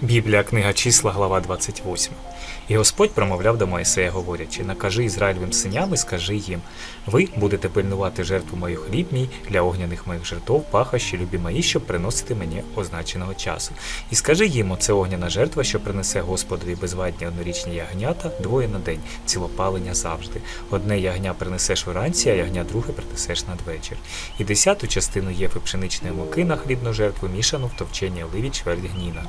Біблія, книга числа, глава 28. І Господь промовляв до Моїсея, говорячи: Накажи Ізраїльовим синям і скажи їм: Ви будете пильнувати жертву мою хліб мій для огняних моїх жертв, пахощі, любі мої, щоб приносити мені означеного часу. І скажи їм, оце огняна жертва, що принесе Господові безвадні однорічні ягнята, двоє на день, цілопалення завжди. Одне ягня принесеш уранці, а ягня друге принесеш надвечір. І десяту частину єфи пшеничної муки на хлібну жертву мішану в товчені оливі чверть гніна.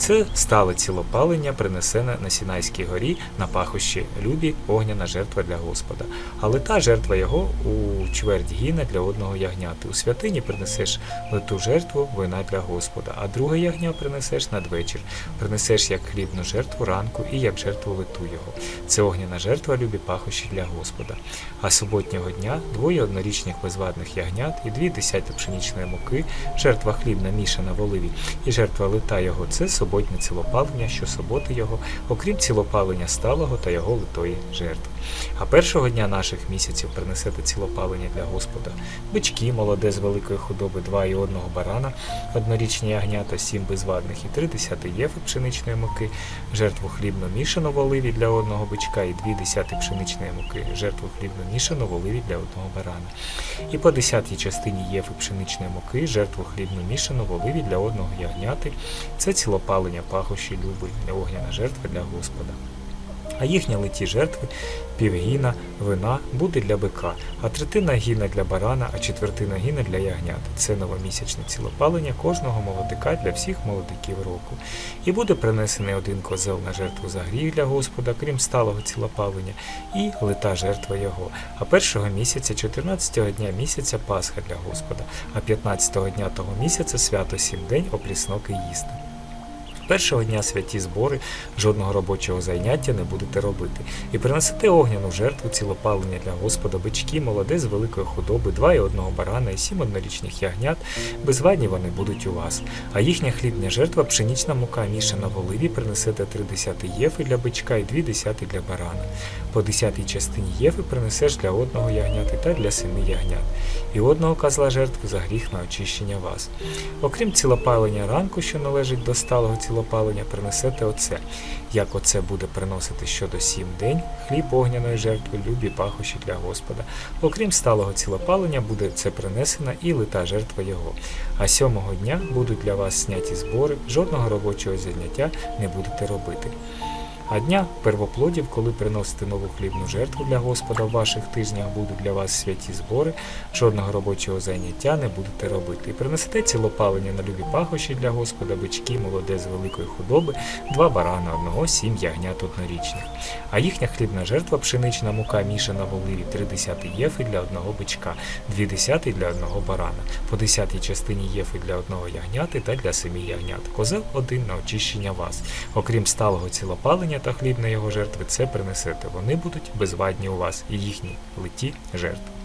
Це стале цілопалення, принесене на Сінайській горі на пахощі любі огняна жертва для Господа. Але та жертва його у чверть гіна для одного ягняти. У святині принесеш литу жертву вина для Господа, а друге ягня принесеш надвечір. Принесеш як хлібну жертву ранку і як жертву литу його. Це огняна жертва любі пахощі для Господа. А суботнього дня двоє однорічних безвадних ягнят і дві десяти пшенічної муки, жертва хлібна мішана в оливі, і жертва лита його це суботнє цілопалення, що суботи його, окрім цілопалення сталого та його литої жертви. А першого дня наших місяців принесете цілопалення для Господа, бички, молоде з великої худоби, два і одного барана, однорічні ягнята, сім безвадних і три десяти єфи пшеничної муки, жертву хлібно мішану в оливі для одного бичка і дві десяти пшеничної муки, жертву хлібно мішану в оливі для одного барана. І по десятій частині єфи пшеничної муки, жертву хлібно мішану в оливі для одного ягняти, це цілопалення пахощі люби, огняна жертва для Господа. А їхня литі жертви півгіна вина буде для бика, а третина гіна для барана, а четвертина гіна для ягнят. Це новомісячне цілопалення кожного молодика для всіх молодиків року. І буде принесений один козел на жертву за гріх для Господа, крім сталого цілопалення, і лита жертва його. А першого місяця, 14-го дня місяця Пасха для Господа, а 15-го дня того місяця свято сім день оплісноки їсти. Першого дня святі збори, жодного робочого заняття не будете робити. І принесете огняну жертву цілопалення для Господа, бички, молоде з великої худоби, два і одного барана і сім однорічних ягнят, безвадні вони будуть у вас. А їхня хлібня жертва, пшенічна мука мішана в оливі, принесете три десяти єфи для бичка і дві десяти для барана. По десятій частині єфи принесеш для одного ягняти та для семи ягнят, і одного козла жертви за гріх на очищення вас. Окрім цілопалення ранку, що належить до сталого цілопалення, принесете оце. Як оце буде приносити щодо сім день, хліб огняної жертви, любі пахощі для Господа. Окрім сталого цілопалення, буде це принесена і лита жертва його. А сьомого дня будуть для вас сняті збори, жодного робочого заняття не будете робити. А дня первоплодів, коли приносите нову хлібну жертву для Господа в ваших тижнях будуть для вас святі збори, жодного робочого заняття не будете робити. І принесете цілопалення на любі пахощі для Господа, бички, молоде з великої худоби, два барана одного, сім ягнят однорічних. А їхня хлібна жертва, пшенична мука мішана в оливі, три десяти єфи для одного бичка, дві десяти для одного барана, по десятій частині єфи для одного ягняти та для семи ягнят. Козел один на очищення вас. Окрім сталого цілопалення та хліб на його жертви, це принесете. Вони будуть безвадні у вас і їхні литі жертви.